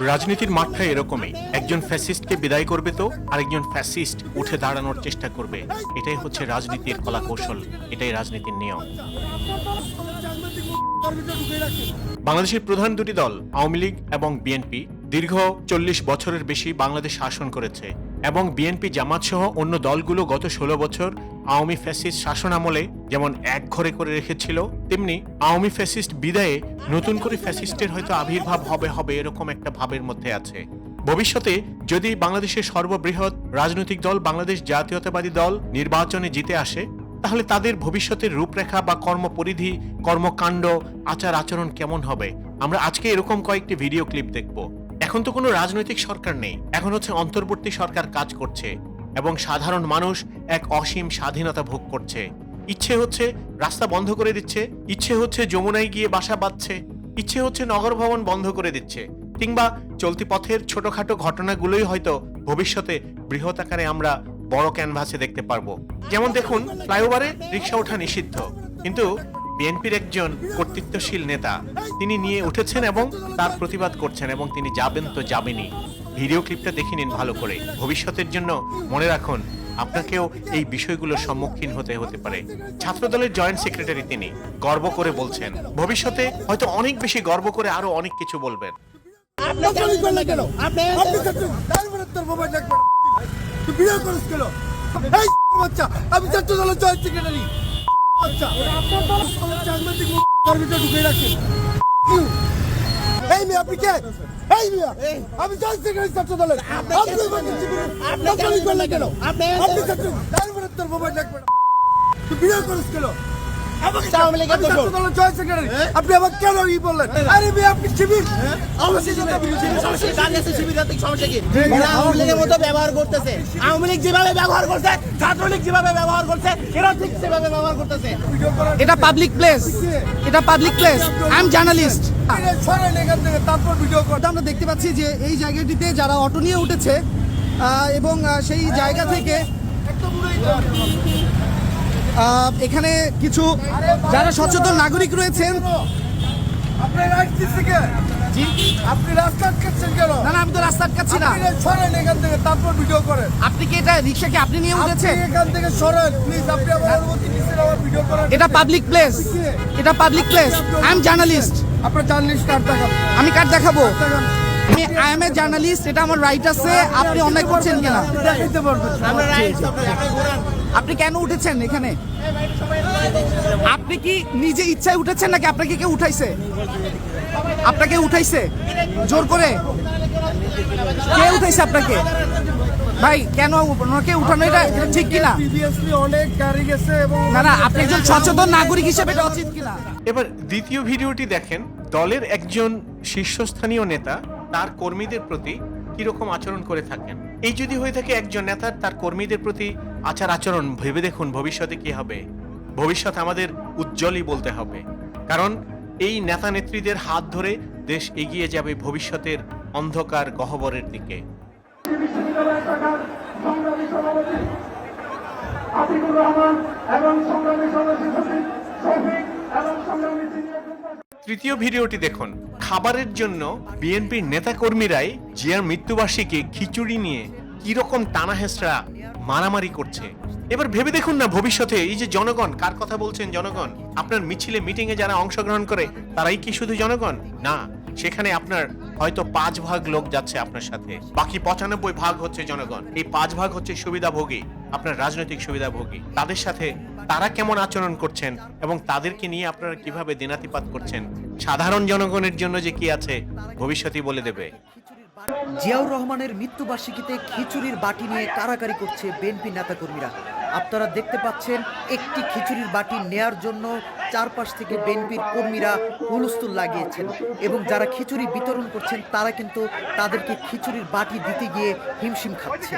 রাজনীতির মাঠটা এরকমই। একজন ফ্যাসিস্টকে বিদায় করবে তো, আরেকজন ফ্যাসিস্ট উঠে দাঁড়ানোর চেষ্টা করবে। এটাই হচ্ছে রাজনীতির কলা কৌশল এটাই রাজনীতির নিয়ম। বাংলাদেশের প্রধান দুটি দল, আওয়ামী লীগ এবং বিএনপি, দীর্ঘ চল্লিশ বছরের বেশি বাংলাদেশ শাসন করেছে। এবং বিএনপি জামাত সহ অন্য দলগুলো গত ষোলো বছর আওয়ামী ফ্যাসিস্ট শাসন আমলে যেমন এক ঘরে করে রেখেছিল, তেমনি আওয়ামী ফ্যাসিস্ট বিদায়ে নতুন করে ফ্যাসিস্টের হয়তো আবির্ভাব হবে হবে এরকম একটা ভাবের মধ্যে আছে। ভবিষ্যতে যদি বাংলাদেশের সর্ববৃহৎ রাজনৈতিক দল বাংলাদেশ জাতীয়তাবাদী দল নির্বাচনে জিতে আসে, তাহলে তাদের ভবিষ্যতের রূপরেখা বা কর্মপরিধি, কর্মকাণ্ড আচার আচরণ কেমন হবে? আমরা আজকে এরকম কয়েকটি ভিডিও ক্লিপ দেখব। এখন তো কোনো রাজনৈতিক সরকার নেই। এখন হচ্ছে অন্তর্বর্তী সরকার কাজ করছে এবং সাধারণ মানুষ এক অসীম স্বাধীনতা ভোগ করছে। ইচ্ছে হচ্ছে রাস্তা বন্ধ করে দিচ্ছে, ইচ্ছে হচ্ছে যমুনায় গিয়ে বাসা বাঁধছে, ইচ্ছে হচ্ছে নগর ভবন বন্ধ করে দিচ্ছে, কিংবা চলতি পথের ছোটখাটো ঘটনাগুলোই হয়তো ভবিষ্যতে বৃহৎ আকারে আমরা বড় ক্যানভাসে দেখতে পারব। যেমন দেখুন, ফ্লাইওভারে রিক্সা ওঠা নিষিদ্ধ। কিন্তু বিএনপির একজন কর্তৃত্বশীল নেতা। তিনি নিয়ে উঠেছেন এবং তার প্রতিবাদ করছেন এবং তিনি যাবেন তো যাবেনই। ভিডিও ক্লিপটা দেখে নিন ভালো করে। ভবিষ্যতের জন্য মনে রাখুন, আপনাকেও এই বিষয়গুলোর সম্মুখীন হতে হতে পারে। ছাত্রদলের জয়েন্ট সেক্রেটারি তিনি। গর্ব করে বলছেন, ভবিষ্যতে হয়তো অনেক বেশি গর্ব করে আরও অনেক কিছু বলবেন। আমি ছাত্র দলের জয়েন্ট সেক্রেটারি এই মেয়ে আপনি কে? এই মেয়ে আমি জয়েন্ট সেক্রেটারি ছাত্র দলের। আপনি কেন? আপনি ছাত্র তারপরে তোর মোবাইল লাগবে না। তুই বিয়ে করিস কেন? আপনি আবার কেন ই বললেন? আরে মেয়ে আপনি শিবির? আওয়ামী লীগের মতো ব্যবহার করতেছে আওয়ামী লীগ যেভাবে ব্যবহার করছে ছাত্রলীগ যেভাবে ব্যবহার করছে এরা ঠিক সেভাবে ব্যবহার করতেছে। এটা পাবলিক প্লেস এটা public place I am journalist আমরা দেখতে পাচ্ছি যে এই জায়গাটিতে যারা অটো নিয়ে উঠেছে আহ, এবং সেই জায়গা থেকে এখানে কিছু যারা সচেতন নাগরিক রয়েছেন আপনি রাস্তা আটকাচ্ছেন কেন? না না আমি তো রাস্তা আটকাচ্ছি না। সরেন এখান থেকে তারপর ভিডিও করেন। আপনি কি এটা রিক্সাকে আপনি নিয়ে উঠেছেন? এখান থেকে সরেন প্লিজ আপনি আমার অনুমতি নিচ্ছেন আমার ভিডিও করেন এটা পাবলিক প্লেস এটা public place I am journalist আপনার জার্নালিস্ট কার্ড আমি কার দেখাবো? আমি আই এম জার্নালিস্ট এটা আমার রাইট আছে, আপনি অন্যায় করছেন কিনা? আপনি কেন উঠেছেন এখানে? আপনি কি নিজে ইচ্ছায় উঠেছেন নাকি আপনাকে কেউ উঠাইছে? আপনাকে উঠাইছে? জোর করে? কে উঠাইছে আপনাকে? ভাই, কেন ওনাকে উঠানো এটা ঠিক কিনা? অনেক গাড়ি গেছে এবং না না, আপনি একজন সচেতন নাগরিক হিসেবে এটা উচিত কিনা? এবার দ্বিতীয় ভিডিওটি দেখেন, দলের একজন শীর্ষস্থানীয় নেতা তার কর্মীদের প্রতি কীরকম আচরণ করে থাকেন? এই যদি হয়ে থাকে একজন নেতার তার কর্মীদের প্রতি আচার আচরণ ভেবে দেখুন ভবিষ্যতে কি হবে। ভবিষ্যৎ আমাদের উজ্জ্বলই বলতে হবে। কারণ এই নেতা নেত্রীদের হাত ধরে দেশ এগিয়ে যাবে ভবিষ্যতের অন্ধকার গহ্বরের দিকে। তৃতীয় ভিডিওটি দেখুন। খাবারের জন্য বিএনপির নেতাকর্মীরাই জিয়ার মৃত্যুবার্ষিকী খিচুড়ি নিয়ে কীরকম টানা হেসড়া মারামারি করছে। এবার ভেবে দেখুন না ভবিষ্যতে এই যে জনগণ, কার কথা বলছেন জনগণ? আপনার মিছিলে মিটিং এ যারা অংশগ্রহণ করে, তারাই কি শুধু জনগণ? না, সেখানে আপনার হয়তো পাঁচ ভাগ লোক যাচ্ছে আপনার সাথে। বাকি পঁচানব্বই ভাগ হচ্ছে জনগণ। এই পাঁচ ভাগ হচ্ছে সুবিধাভোগী, আপনার রাজনৈতিক সুবিধাভোগী। তাদের সাথে তারা কেমন আচরণ করছেন এবং তাদেরকে নিয়ে আপনারা কীভাবে দিনাতিপাত করছেন সাধারণ জনগণের জন্য যে কি আছে, ভবিষ্যতই বলে দেবে। জিয়াউর রহমানের মৃত্যুবার্ষিকীতে খিচুড়ির বাটি নিয়ে কারাকারি করছে বিএনপি নেতাকর্মীরা। আপনারা দেখতে পাচ্ছেন, একটি খিচুড়ির বাটি নেয়ার জন্য চারপাশ থেকে বিএনপির কর্মীরা হুলস্থুল লাগিয়েছেন এবং যারা খিচুড়ি বিতরণ করছেন, তারা কিন্তু তাদেরকে খিচুড়ির বাটি দিতে গিয়ে হিমশিম খাচ্ছে।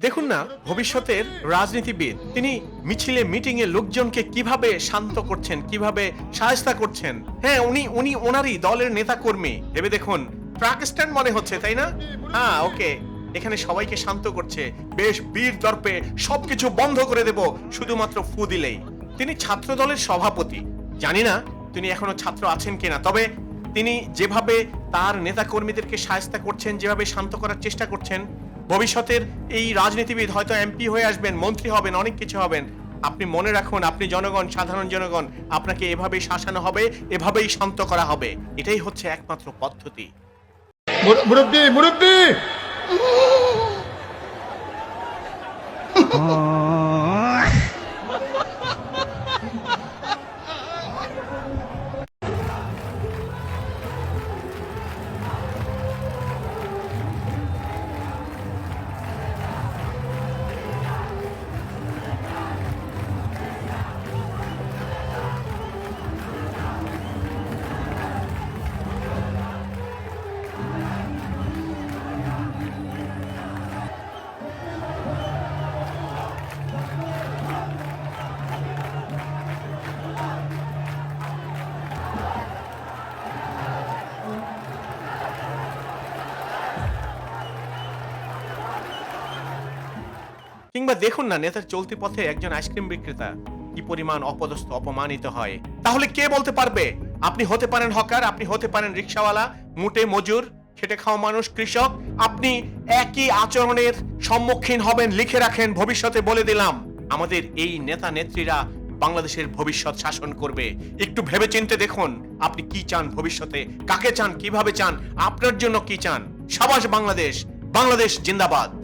দেখুন না, ভবিষ্যতের রাজনীতিবিদ, তিনি মিছিলে মিটিং এ লোকজনকে কীভাবে শান্ত করছেন, কীভাবে সাহায্যতা করছেন। হ্যাঁ উনি উনি ওনারই দলের নেতা কর্মী ভেবে দেখুন স্ট্যান্ড মনে হচ্ছে, তাই না? হ্যাঁ ওকে। এখানে সবাইকে শান্ত করছে। বেশ, বীর দর্পে সবকিছু বন্ধ করে দেব, শুধুমাত্র ফু দিলেই। তিনি ছাত্র দলের সভাপতি। জানি না, তিনি এখনও ছাত্র আছেন কিনা, তবে তিনি যেভাবে তার নেতাকর্মীদেরকে সায়স্তা করছেন, যেভাবে শান্ত করার চেষ্টা করছেন ভবিষ্যতের এই রাজনীতিবিদ হয়তো এমপি হয়ে আসবেন, মন্ত্রী হবেন, অনেক কিছু হবেন। আপনি মনে রাখুন, আপনি জনগণ, সাধারণ জনগণ, আপনাকে এভাবেই শাসানো হবে, এভাবেই শান্ত করা হবে। এটাই হচ্ছে একমাত্র পদ্ধতি। মুরব্বী মুরব্বী! কিংবা দেখুন না, নেতার চলতি পথে একজন আইসক্রিম বিক্রেতা কি পরিমাণ অপদস্থ, অপমানিত হয়? তাহলে কে বলতে পারবে? আপনি হতে পারেন হকার, আপনি হতে পারেন রিক্সাওয়ালা, মুটে মজুর, খেটে খাওয়া মানুষ, কৃষক। আপনি একই আচরণের সম্মুখীন হবেন, লিখে রাখেন, ভবিষ্যতে বলে দিলাম। আমাদের এই নেতা নেত্রীরা বাংলাদেশের ভবিষ্যৎ শাসন করবে। একটু ভেবে চিনতে দেখুন, আপনি কি চান ভবিষ্যতে? কাকে চান? কীভাবে চান? আপনার জন্য কি চান? সাবাস বাংলাদেশ বাংলাদেশ জিন্দাবাদ।